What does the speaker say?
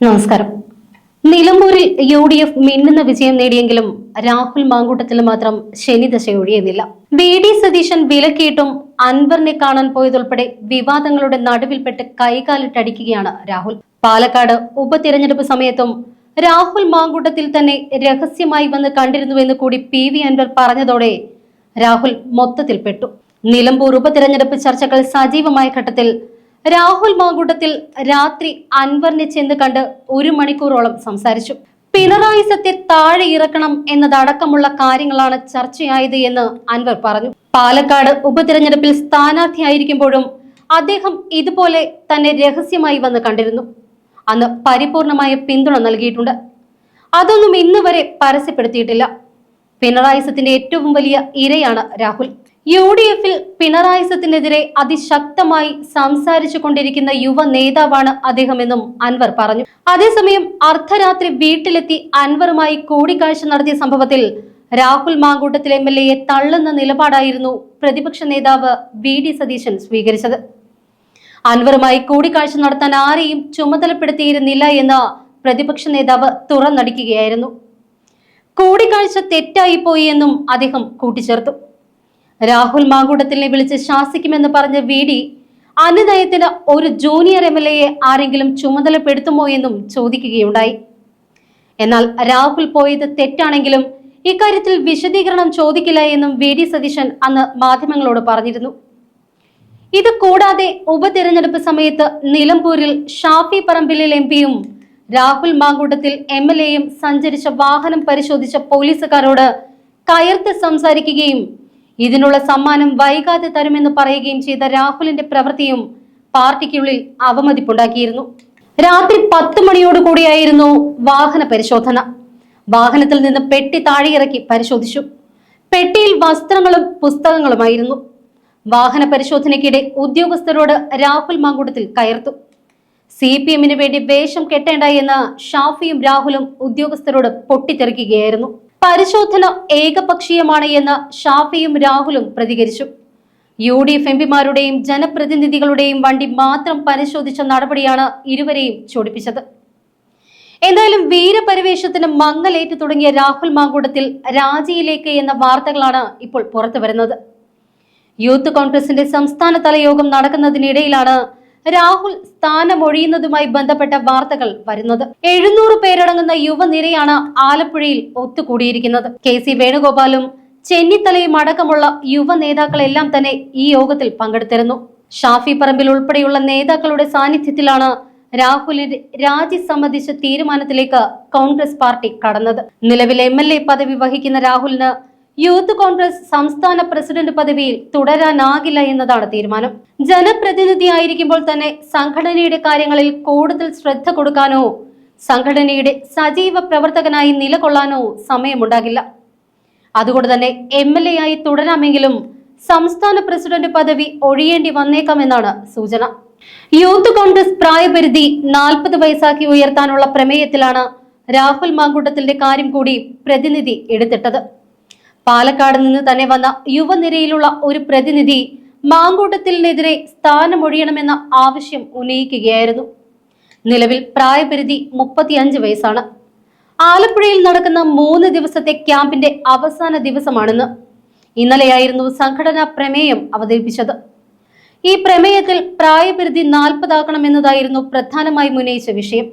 നമസ്കാരം. നിലമ്പൂരിൽ U D F മിന്നുന്ന വിജയം നേടിയെങ്കിലും രാഹുൽ മാങ്കൂട്ടത്തിൽ മാത്രം ശനിദശ ഒഴിയുന്നില്ല വി ഡി സതീശൻ വിലക്കിയിട്ടും അൻവറിനെ കാണാൻ പോയതുൾപ്പെടെ വിവാദങ്ങളുടെ നടുവിൽപ്പെട്ട് കൈകാലിട്ടടിക്കുകയാണ് രാഹുൽ. പാലക്കാട് ഉപതിരഞ്ഞെടുപ്പ് സമയത്തും രാഹുൽ മാങ്കൂട്ടത്തിൽ തന്നെ രഹസ്യമായി വന്ന് കണ്ടിരുന്നുവെന്ന് കൂടി പി വി അൻവർ പറഞ്ഞതോടെ രാഹുൽ മൊത്തത്തിൽ പെട്ടു നിലമ്പൂർ ഉപതിരഞ്ഞെടുപ്പ് ചർച്ചകൾ സജീവമായ ഘട്ടത്തിൽ രാഹുൽ മാങ്കൂട്ടത്തിൽ രാത്രി അൻവറിനെ ചെന്ന് കണ്ട് ഒരു മണിക്കൂറോളം സംസാരിച്ചു. പിണറായി സത്യ താഴെ ഇറക്കണം എന്നതടക്കമുള്ള കാര്യങ്ങളാണ് ചർച്ചയായത് എന്ന് അൻവർ പറഞ്ഞു. പാലക്കാട് ഉപതിരഞ്ഞെടുപ്പിൽ സ്ഥാനാർത്ഥിയായിരിക്കുമ്പോഴും അദ്ദേഹം ഇതുപോലെ തന്നെ രഹസ്യമായി വന്ന് കണ്ടിരുന്നു. അന്ന് പരിപൂർണമായ പിന്തുണ നൽകിയിട്ടുണ്ട്. അതൊന്നും ഇന്നുവരെ പരസ്യപ്പെടുത്തിയിട്ടില്ല. പിണറായി സത്തിന്റെ ഏറ്റവും വലിയ ഇരയാണ് രാഹുൽ. യു ഡി എഫിൽ പിണറായിസത്തിനെതിരെ അതിശക്തമായി സംസാരിച്ചു കൊണ്ടിരിക്കുന്ന യുവ നേതാവാണ് അദ്ദേഹമെന്നും അൻവർ പറഞ്ഞു. അതേസമയം അർദ്ധരാത്രി വീട്ടിലെത്തി അൻവറുമായി കൂടിക്കാഴ്ച നടത്തിയ സംഭവത്തിൽ രാഹുൽ മാങ്കൂട്ടത്തിൽ എം എൽ എയെ തള്ളുന്ന നിലപാടായിരുന്നു പ്രതിപക്ഷ നേതാവ് വി ഡി സതീശൻ സ്വീകരിച്ചത്. അൻവറുമായി കൂടിക്കാഴ്ച നടത്താൻ ആരെയും ചുമതലപ്പെടുത്തിയിരുന്നില്ല എന്ന് പ്രതിപക്ഷ നേതാവ് തുറന്നടിക്കുകയായിരുന്നു. കൂടിക്കാഴ്ച തെറ്റായിപ്പോയി എന്നും അദ്ദേഹം കൂട്ടിച്ചേർത്തു. രാഹുൽ മാങ്കൂട്ടത്തിനെ വിളിച്ച് ശാസിക്കുമെന്ന് പറഞ്ഞ വി ഡി അനുനയത്തിന് ഒരു ജൂനിയർ എം എൽ എയെ ആരെങ്കിലും ചുമതലപ്പെടുത്തുമോ എന്നും ചോദിക്കുകയുണ്ടായി. എന്നാൽ രാഹുൽ പോയത് തെറ്റാണെങ്കിലും ഇക്കാര്യത്തിൽ വിശദീകരണം ചോദിക്കില്ല എന്നും വി ഡി സതീശൻ അന്ന് മാധ്യമങ്ങളോട് പറഞ്ഞിരുന്നു. ഇത് കൂടാതെ ഉപതിരഞ്ഞെടുപ്പ് സമയത്ത് നിലമ്പൂരിൽ ഷാഫി പറമ്പിലിൽ എം പിയും രാഹുൽ മാങ്കൂട്ടത്തിൽ എം എൽ എയും സഞ്ചരിച്ച വാഹനം പരിശോധിച്ച പോലീസുകാരോട് കയർത്ത് സംസാരിക്കുകയും ഇതിനുള്ള സമ്മാനം വൈകാതെ തരുമെന്ന് പറയുകയും ചെയ്ത രാഹുലിന്റെ പ്രവൃത്തിയും പാർട്ടിക്കുള്ളിൽ അവമതിപ്പുണ്ടാക്കിയിരുന്നു. രാത്രി പത്ത് മണിയോടുകൂടിയായിരുന്നു വാഹന പരിശോധന. വാഹനത്തിൽ നിന്ന് പെട്ടി താഴെയിറക്കി പരിശോധിച്ചു. പെട്ടിയിൽ വസ്ത്രങ്ങളും പുസ്തകങ്ങളുമായിരുന്നു. വാഹന പരിശോധനയ്ക്കിടെ ഉദ്യോഗസ്ഥരോട് രാഹുൽ മാങ്കൂട്ടത്തിൽ കയർത്തു. സി പി എമ്മിന് വേണ്ടി വേഷം കെട്ടേണ്ട എന്ന് ഷാഫിയും രാഹുലും ഉദ്യോഗസ്ഥരോട് പൊട്ടിത്തെറിക്കുകയായിരുന്നു. പരിശോധന ഏകപക്ഷീയമാണ് എന്ന് ഷാഫിയും രാഹുലും പ്രതികരിച്ചു. യു ഡി എഫ് എംപിമാരുടെയും ജനപ്രതിനിധികളുടെയും വണ്ടി മാത്രം പരിശോധിച്ച നടപടിയാണ് ഇരുവരെയും ചൊടിപ്പിച്ചത്. എന്തായാലും വീരപരിവേഷത്തിന് മങ്ങലേറ്റ് തുടങ്ങിയ രാഹുൽ മാങ്കൂടത്തിൽ രാജിയിലേക്ക് എന്ന വാർത്തകളാണ് ഇപ്പോൾ പുറത്തു വരുന്നത് യൂത്ത് കോൺഗ്രസിന്റെ സംസ്ഥാനതല യോഗം നടക്കുന്നതിനിടയിലാണ് രാഹുൽ സ്ഥാനമൊഴിയുന്നതുമായി ബന്ധപ്പെട്ട വാർത്തകൾ വരുന്നത്. എഴുന്നൂറ് പേരടങ്ങുന്ന യുവനിരയാണ് ആലപ്പുഴയിൽ ഒത്തുകൂടിയിരിക്കുന്നത്. കെ സി വേണുഗോപാലും ചെന്നിത്തലയും അടക്കമുള്ള യുവ നേതാക്കളെല്ലാം തന്നെ ഈ യോഗത്തിൽ പങ്കെടുത്തിരുന്നു. ഷാഫി പറമ്പിൽ ഉൾപ്പെടെയുള്ള നേതാക്കളുടെ സാന്നിധ്യത്തിലാണ് രാഹുലിന്റെ രാജി സംബന്ധിച്ച തീരുമാനത്തിലേക്ക് കോൺഗ്രസ് പാർട്ടി കടന്നത്. നിലവിലെ എം പദവി വഹിക്കുന്ന രാഹുലിന് യൂത്ത് കോൺഗ്രസ് സംസ്ഥാന പ്രസിഡന്റ് പദവിയിൽ തുടരാനാകില്ല എന്നതാണ് തീരുമാനം. ജനപ്രതിനിധിയായിരിക്കുമ്പോൾ തന്നെ സംഘടനയുടെ കാര്യങ്ങളിൽ കൂടുതൽ ശ്രദ്ധ കൊടുക്കാനോ സംഘടനയുടെ സജീവ പ്രവർത്തകനായി നിലകൊള്ളാനോ സമയമുണ്ടാകില്ല. അതുകൊണ്ട് തന്നെ എം എൽ എ ആയി തുടരാമെങ്കിലും സംസ്ഥാന പ്രസിഡന്റ് പദവി ഒഴിയേണ്ടി വന്നേക്കാമെന്നാണ് സൂചന. യൂത്ത് കോൺഗ്രസ് പ്രായപരിധി നാൽപ്പത് വയസ്സാക്കി ഉയർത്താനുള്ള പ്രമേയത്തിലാണ് രാഹുൽ മാങ്കൂട്ടത്തിന്റെ കാര്യം കൂടി പ്രതിനിധി എടുത്തിട്ടത്. പാലക്കാട് നിന്ന് തന്നെ വന്ന യുവനിരയിലുള്ള ഒരു പ്രതിനിധി മാങ്കൂട്ടത്തിനെതിരെ സ്ഥാനമൊഴിയണമെന്ന ആവശ്യം ഉന്നയിക്കുകയായിരുന്നു. നിലവിൽ പ്രായപരിധി മുപ്പത്തിയഞ്ച് വയസ്സാണ്. ആലപ്പുഴയിൽ നടക്കുന്ന മൂന്ന് ദിവസത്തെ ക്യാമ്പിന്റെ അവസാന ദിവസമാണെന്ന് ഇന്നലെയായിരുന്നു സംഘടനാ പ്രമേയം അവതരിപ്പിച്ചത്. ഈ പ്രമേയത്തിൽ പ്രായപരിധി നാൽപ്പതാക്കണമെന്നതായിരുന്നു പ്രധാനമായും ഉന്നയിച്ച വിഷയം.